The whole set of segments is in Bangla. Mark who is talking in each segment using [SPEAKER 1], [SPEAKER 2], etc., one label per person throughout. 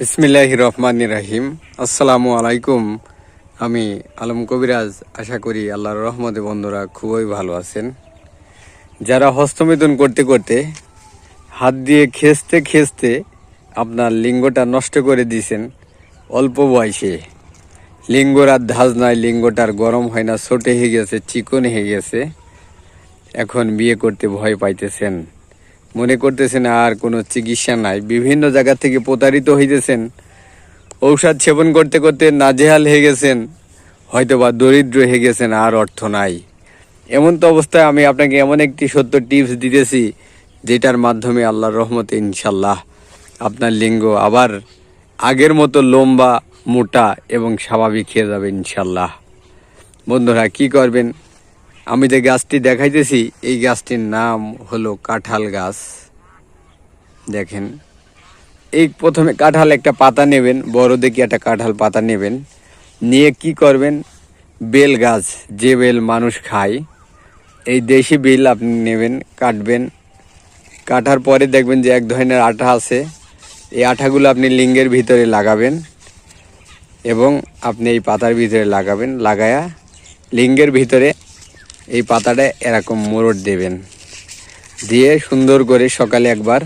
[SPEAKER 1] বিসমিল্লাহ রহমান রাহিম। আসসালামু আলাইকুম। আমি আলম কবিরাজ। আশা করি আল্লাহর রহমতে বন্ধুরা খুবই ভালো আছেন। যারা হস্তমিথুন করতে করতে হাত দিয়ে খেসতে খেসতে আপনার লিঙ্গটা নষ্ট করে দিয়েছেন, অল্প বয়সে। লিঙ্গর আর ধাজ নাই লিঙ্গটার গরম হয় না, ছোটে হয়ে গেছে, চিকন হয়ে গেছে। এখন বিয়ে করতে ভয় পাইতেছেন। মনে করতেছেন আর কোনো চিকিৎসা নাই। বিভিন্ন জায়গা থেকে প্রতারিত হইতেছেন। ঔষধ সেবন করতে করতে নাজেহাল হয়ে গেছেন। হয়তো বা দরিদ্র হয়ে গেছেন, আর অর্থ নাই। এমন তো অবস্থায় আমি আপনাকে এমন একটি সত্য টিপস দিতেছি, যেটার মাধ্যমে আল্লাহর রহমতে ইনশাল্লাহ আপনার লিঙ্গ আবার আগের মতো লম্বা, মোটা এবং স্বাভাবিক হয়ে যাবে ইনশাল্লাহ বন্ধুরা, কি করবেন? আমি যে গাছটি দেখাইতেছি, এই গাছটির নাম হলো কাঁঠাল গাছ। দেখেন, এই প্রথমে কাঁঠাল একটা পাতা নেবেন, বড় দেখি একটা কাঁঠাল পাতা নেবেন। নিয়ে কি করবেন? বেল গাছ, যে বেল মানুষ খায়, এই দেশি বেল আপনি নেবেন, কাটবেন। কাটার পরে দেখবেন যে এক ধরনের আঠা আছে, এই আঠাগুলো আপনি লিঙ্গের ভিতরে লাগাবেন এবং আপনি এই পাতার ভিতরে লাগাবেন, লাগায়া লিঙ্গের ভিতরে এই পাতাটা এরকম মোড়ট দেবেন। দিয়ে সুন্দর করে সকালে একবার,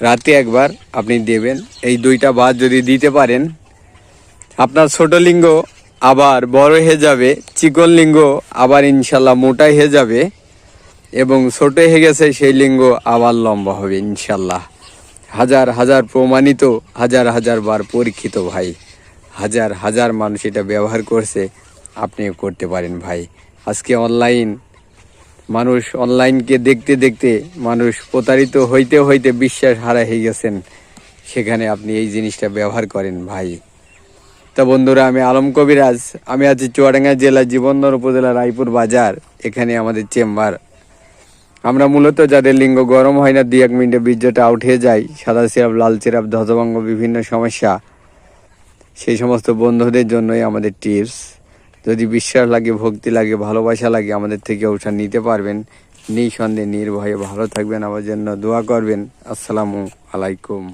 [SPEAKER 1] রাতে একবার আপনি দেবেন। এই দুইটা বাদ যদি দিতে পারেন, আপনার ছোট লিঙ্গ আবার বড় হয়ে যাবে, চিকন লিঙ্গ আবার ইনশাল্লাহ মোটা হয়ে যাবে, এবং ছোট হয়ে গেছে সেই লিঙ্গ আবার লম্বা হবে ইনশাল্লাহ। হাজার হাজার প্রমাণিত, হাজার হাজার বার পরীক্ষিত ভাই। হাজার হাজার মানুষ এটা ব্যবহার করছে, আপনিও করতে পারেন ভাই। আজকে অনলাইন মানুষ অনলাইনকে দেখতে দেখতে মানুষ প্রতারিত হইতে হইতে বিশ্বাস হারা হয়ে গেছেন। সেখানে আপনি এই জিনিসটা ব্যবহার করেন ভাই। তা বন্ধুরা, আমি আলম কবিরাজ। আমি আছি চুয়াডাঙ্গা জেলা জীবনদর উপজেলা রায়পুর বাজার, এখানে আমাদের চেম্বার। আমরা মূলত যাদের লিঙ্গ গরম হয় না দুই এক মিনিটে বীর্যটা আউট হয়ে যায়, সাদা সিরাপ, লাল সিরাপ, ধ্বজভঙ্গ, বিভিন্ন সমস্যা। সেই সমস্ত বন্ধুদের জন্যই আমাদের টিপস যদি বিশ্বাস লাগে, ভক্তি লাগে, ভালোবাসা লাগে, আমাদের থেকে ওঠা নিতে পারবেন। নিঃসন্দেহে নির্ভয়ে ভালো থাকবেন, আমার জন্য দোয়া করবেন। আসসালামু আলাইকুম।